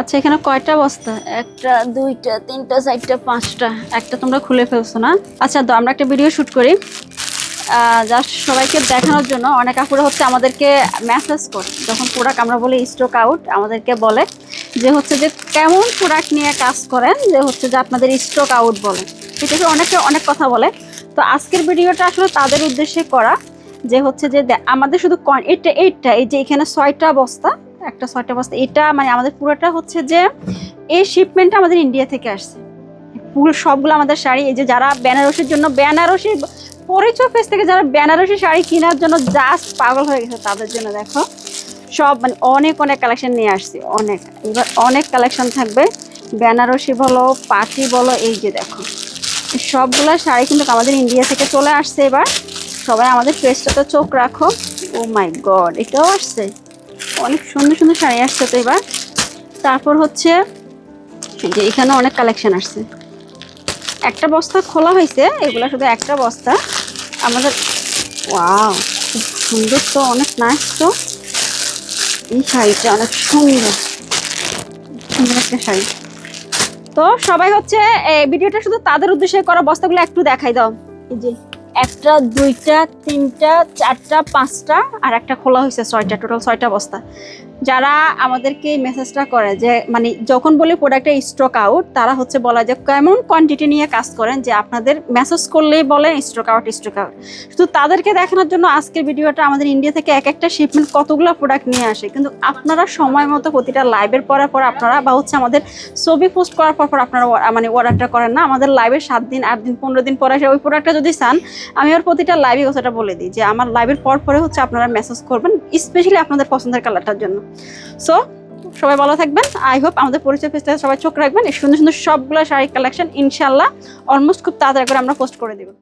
আচ্ছা এখানে কয়টা বস্তা? একটা দুইটা তিনটা চারটা পাঁচটা। একটা তোমরা খুলে ফেলছো না? আচ্ছা তো আমরা একটা ভিডিও শুট করি। জাস্ট সবাইকে দেখানোর জন্য অনেক আপুরা হচ্ছে আমাদেরকে মেসেজ করে। যখন প্রোডাক্ট আমরা বলি স্টক আউট আমাদেরকে বলে যে হচ্ছে যে কেমন প্রোডাক্ট নিয়ে কাজ করেন যে হচ্ছে যে আপনাদের স্টক আউট বলে। ঠিক আছে অনেকে অনেক কথা বলে। তো আজকের ভিডিওটা আসলে তাদের উদ্দেশ্যে করা যে হচ্ছে যে আমাদের শুধু এটা এইটা এই যে এখানে ছয়টা বস্তা একটা ছয়টা বস্তা। এটা মানে আমাদের পুরোটা হচ্ছে যে, এই শিপমেন্টটা আমাদের ইন্ডিয়া থেকে আসছে। পুরো সবগুলো আমাদের শাড়ি, এই যে যারা বেনারসির জন্য, বেনারসি পরিচয় পেজ থেকে যারা বেনারসি শাড়ি কেনার জন্য জাস্ট পাগল হয়ে গেছে তাদের জন্য দেখো। সব মানে অনেক অনেক কালেকশন নিয়ে আসছি, অনেক। এবার অনেক কালেকশন থাকবে। বেনারসি বলো পাটি বলো, এই যে দেখো। সবগুলো শাড়ি কিন্তু আমাদের ইন্ডিয়া থেকে চলে আসছে এবার। সবাই আমাদের পেজটাতে চোখ রাখো। ও মাই গড এটাও আসছে? অনেক সুন্দর সুন্দর শাড়ি আসছে তো এবার। তারপর হচ্ছে যে এখানে অনেক কালেকশন আসছে। একটা বস্তা খোলা হয়েছে, এগুলা শুধু একটা বস্তা। আমাদের ওয়াও খুব সুন্দর তো, অনেক নাইস তো। এই শাড়িটা অনেক সুন্দর সুন্দর একটা শাড়ি। তো সবাই হচ্ছে ভিডিওটা শুধু তাদের উদ্দেশ্যে করা বস্তাগুলো একটু দেখাই দাও। এই যে একটা, দুইটা, তিনটা, চারটা, পাঁচটা, আর একটা খোলা হয়েছে ছয়টা টোটাল ছয়টা বস্তা। যারা আমাদেরকে মেসেজটা করে যে মানে যখন বলি প্রোডাক্টের স্টক আউট তারা হচ্ছে বলা যে, কেমন কোয়ান্টিটি নিয়ে কাজ করেন যে, আপনাদের মেসেজ করলেই বলেন স্টক আউট স্টক আউট শুধু তাদেরকে দেখানোর জন্য আজকের ভিডিওটা আমাদের ইন্ডিয়া থেকে এক একটা শিপমেন্ট কতগুলো প্রোডাক্ট নিয়ে আসে। কিন্তু আপনারা সময় মতো প্রতিটা লাইভের পরে পর আপনারা বা হচ্ছে আমাদের ছবি পোস্ট করার পর পর আপনারা মানে অর্ডারটা করেন না। আমাদের লাইভের সাত দিন, আট দিন, পনেরো দিন পরে ওই প্রোডাক্টটা যদি চান আমি আমার প্রতিটা লাইভে কথাটা বলে দিই যে আমার লাইভের পর পরে হচ্ছে আপনারা মেসেজ করবেন স্পেশালি আপনাদের পছন্দের কালারটার জন্য। সো সবাই ভালো থাকবেন। আই হোপ আমাদের পরিচয় পেজটা সবাই চোখ রাখবেন। সুন্দর সুন্দর সবগুলো শাড়ি কালেকশন ইনশাল্লাহ অলমোস্ট খুব তাড়াতাড়ি করে আমরা পোস্ট করে দেবো।